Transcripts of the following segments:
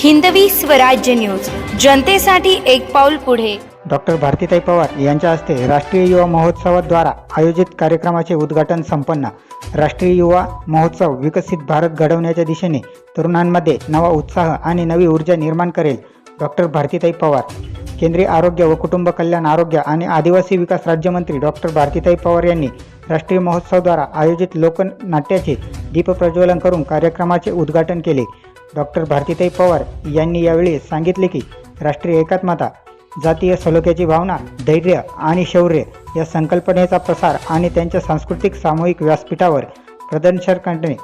Hindavi Swarajya news. जनतेसाठी एक पाऊल पुढे. डॉक्टर भारतीताई पवार यांच्या हस्ते राष्ट्रीय युवा महोत्सवाद्वारा आयोजित कार्यक्रमाचे उद्घाटन संपन्न. राष्ट्रीय युवा महोत्सव विकसित भारत घडवण्याच्या दिशेने तरुणांमध्ये नवा उत्साह आणि नवी ऊर्जा निर्माण करेल. डॉक्टर भारतीताई पवार. केंद्रीय आरोग्य व कुटुंब कल्याण आरोग्य आणि आदिवासी विकास राज्यमंत्री डॉक्टर भारतीताई पवार यांनी राष्ट्रीय महोत्सवद्वारा आयोजित लोकनाट्याचे दीपप्रज्वलन करून कार्यक्रमाचे उद्घाटन केले. डॉक्टर भारतीताई पवार यांनी यावेळी सांगितले की राष्ट्रीय एकात्मता जातीय सलोख्याची भावना धैर्य आणि शौर्य या संकल्पनेचा प्रसार आणि त्यांच्या सांस्कृतिक सामूहिक व्यासपीठावर प्रदर्शन करणे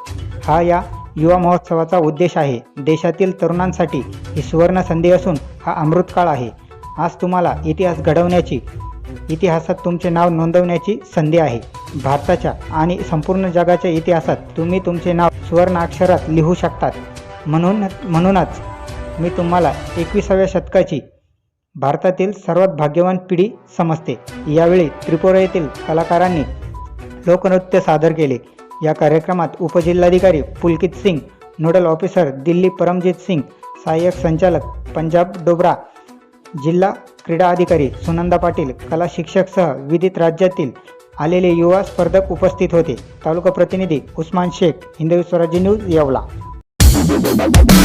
हा या युवा महोत्सवाचा उद्देश आहे. देशातील तरुणांसाठी ही सुवर्ण संधी असून हा अमृतकाळ आहे. आज तुम्हाला इतिहास घडवण्याची इतिहासात तुमचे नाव नोंदवण्याची संधी आहे. भारताच्या आणि संपूर्ण जगाच्या इतिहासात तुम्ही तुमचे नाव सुवर्ण अक्षरात लिहू शकतात. म्हणून म्हणूनच मी तुम्हाला एकविसाव्या शतकाची भारतातील सर्वात भाग्यवान पिढी समजते. यावेळी त्रिपुरा येथील कलाकारांनी लोकनृत्य सादर केले. या कार्यक्रमात उपजिल्हाधिकारी पुलकित सिंग नोडल ऑफिसर दिल्ली परमजीत सिंग सहाय्यक संचालक पंजाब डोबरा जिल्हा क्रीडा अधिकारी सुनंदा पाटील कला शिक्षकसह विविध राज्यातील आलेले युवा स्पर्धक उपस्थित होते. तालुका प्रतिनिधी Usman Shaikh Hindavi Swarajya news Yeola. Thank you.